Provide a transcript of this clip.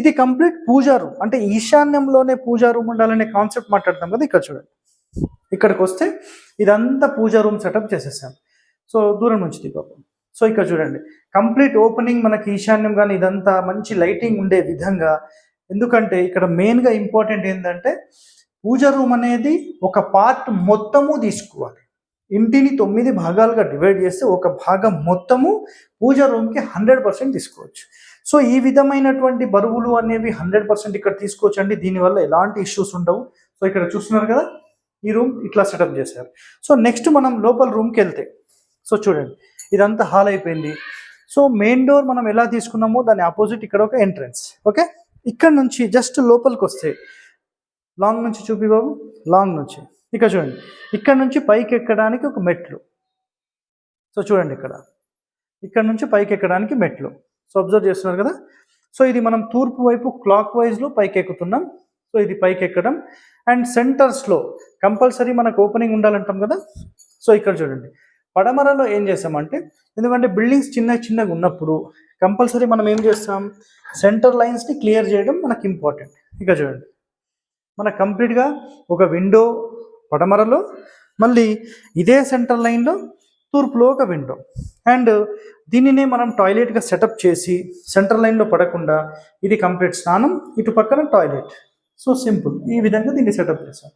ఇది కంప్లీట్ పూజా రూమ్. అంటే ఈశాన్యంలోనే పూజా రూమ్ ఉండాలనే కాన్సెప్ట్ మాట్లాడతాం కదా ఇక్కడ చూడండి. ఇక్కడికి వస్తే ఇదంతా పూజా రూమ్ సెటప్ చేసేసాం. సో దూరం నుంచి దిగపు సో ఇక్కడ చూడండి. కంప్లీట్ ఓపెనింగ్ మనకి ఈశాన్యం కానీ ఇదంతా మంచి లైటింగ్ ఉండే విధంగా. ఎందుకంటే ఇక్కడ మెయిన్గా ఇంపార్టెంట్ ఏంటంటే పూజ రూమ్ అనేది ఒక పార్ట్ మొత్తము తీసుకోవాలి. ఇంటిని తొమ్మిది భాగాలుగా డివైడ్ చేస్తే ఒక భాగం మొత్తము పూజ రూమ్కి హండ్రెడ్ పర్సెంట్ తీసుకోవచ్చు. సో ఈ విధమైనటువంటి బరువులు అనేవి హండ్రెడ్ పర్సెంట్ ఇక్కడ తీసుకోవచ్చండి. దీనివల్ల ఎలాంటి ఇష్యూస్ ఉండవు. సో ఇక్కడ చూస్తున్నారు కదా ఈ రూమ్ ఇట్లా సెటప్ చేశారు. సో నెక్స్ట్ మనం లోపల రూమ్కి వెళ్తే సో చూడండి ఇదంతా హాల్ అయిపోయింది. సో మెయిన్ డోర్ మనం ఎలా తీసుకున్నామో దాని ఆపోజిట్ ఇక్కడ ఒక ఎంట్రన్స్ ఓకే? ఇక్కడ నుంచి జస్ట్ లోపలికి వస్తే లాంగ్ నుంచి చూపి బాబు లాంగ్ నుంచి. ఇక్కడ చూడండి ఇక్కడ నుంచి పైకి ఎక్కడానికి ఒక మెట్లు. సో చూడండి ఇక్కడ ఇక్కడ నుంచి పైకి ఎక్కడానికి మెట్లు. సో అబ్జర్వ్ చేస్తున్నారు కదా? సో ఇది మనం తూర్పు వైపు క్లాక్ వైజ్లో పైకి ఎక్కుతున్నాం సో ఇది పైకి ఎక్కడం అండ్ సెంటర్స్లో కంపల్సరీ మనకు ఓపెనింగ్ ఉండాలంటాం కదా? సో ఇక్కడ చూడండి. పడమరలో ఏం చేస్తామంటే ఎందుకంటే బిల్డింగ్స్ చిన్న చిన్నగా ఉన్నప్పుడు కంపల్సరీ మనం ఏం చేస్తాం? సెంటర్ లైన్స్ని క్లియర్ చేయడం మనకి ఇంపార్టెంట్ ఇక చూడండి. మన కంప్లీట్గా ఒక విండో పడమరలో మళ్ళీ ఇదే సెంటర్ లైన్లో తూర్పులో ఒక విండో అండ్ దీనినే మనం టాయిలెట్గా సెటప్ చేసి సెంటర్ లైన్లో పడకుండా ఇది కంప్లీట్ స్నానం ఇటు పక్కన టాయిలెట్ సో సింపుల్ ఈ విధంగా దీన్ని సెటప్ చేశాం.